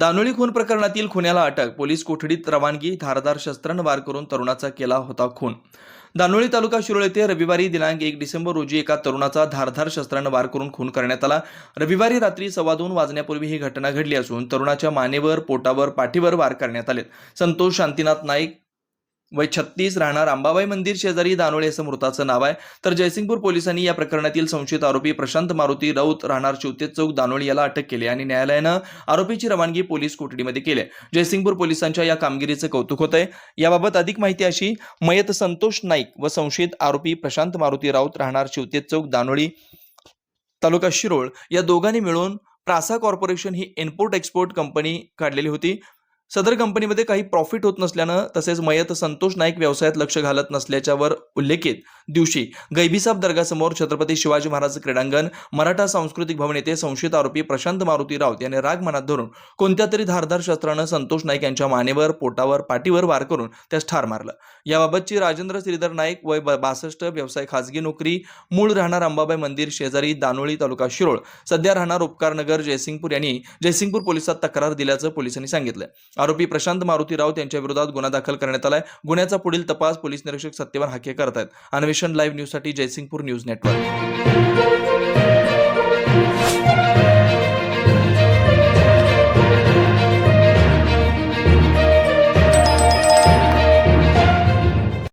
दानोळी खून प्रकरणातील खुन्याला अटक. पोलीस कोठडीत रवानगी धारदार शस्त्रानं वार करून तरुणाचा केला होता खून. दानोळी तालुका शिरोळ येथे रविवारी दिनांक एक डिसेंबर रोजी एका तरुणाचा धारधार शस्त्रानं वार करून खून करण्यात आला. रविवारी रात्री सव्वा दोन वाजण्यापूर्वी ही घटना घडली असून तरुणाच्या मानेवर पोटावर पाठीवर वार करण्यात आले. संतोष शांतीनाथ नाईक वय छत्तीस राहणार अंबाबाई मंदिर शेजारी दानोळे असं मृताचं नाव आहे. तर जयसिंगपूर पोलिसांनी या प्रकरणातील संशयित आरोपी प्रशांत मारुती राऊत राहणार शिवतेज चौक दानोळी याला अटक केली आणि न्यायालयानं आरोपीची रवानगी पोलीस कोठडीमध्ये केली. जयसिंगपूर पोलिसांच्या या कामगिरीचं कौतुक होत आहे याबाबत अधिक माहिती अशी मयत संतोष नाईक व संशयित आरोपी प्रशांत मारुती राऊत राहणार शिवतेज चौक दानोळी तालुका शिरोळ या दोघांनी मिळून प्रासा कॉर्पोरेशन ही इम्पोर्ट एक्सपोर्ट कंपनी काढलेली होती. सदर कंपनीमध्ये काही प्रॉफिट होत नसल्यानं तसेच मयत संतोष नाईक व्यवसायात लक्ष घालत नसल्याच्यावर उल्लेखित दिवशी गैबीसाब दर्गासमोर छत्रपती शिवाजी महाराज क्रीडांगण मराठा सांस्कृतिक भवन येथे संशयित आरोपी प्रशांत मारुती राऊत यांनी राग मनात धरून कोणत्या तरी धारदार शस्त्रानं संतोष नाईक यांच्या मानेवर पोटावर पाठीवर वार करून त्यास ठार मारलं. याबाबतची राजेंद्र श्रीधर नाईक वय बासष्ट व्यवसाय खाजगी नोकरी मूळ राहणार अंबाबाई मंदिर शेजारी दानोळी तालुका शिरोळ सध्या राहणार उपकारनगर जयसिंगपूर यांनी जयसिंगपूर पोलिसात तक्रार दिल्याचं पोलिसांनी सांगितलं. आरोपी प्रशांत मारुती राऊत यांच्या विरोधात गुन्हा दाखल करण्यात आलाय. गुन्ह्याचा पुढील तपास पोलीस निरीक्षक सत्यवान हाके करत आहेत अन्वेषण लाईव्ह न्यूजसाठी जयसिंगपूर न्यूज नेटवर्क.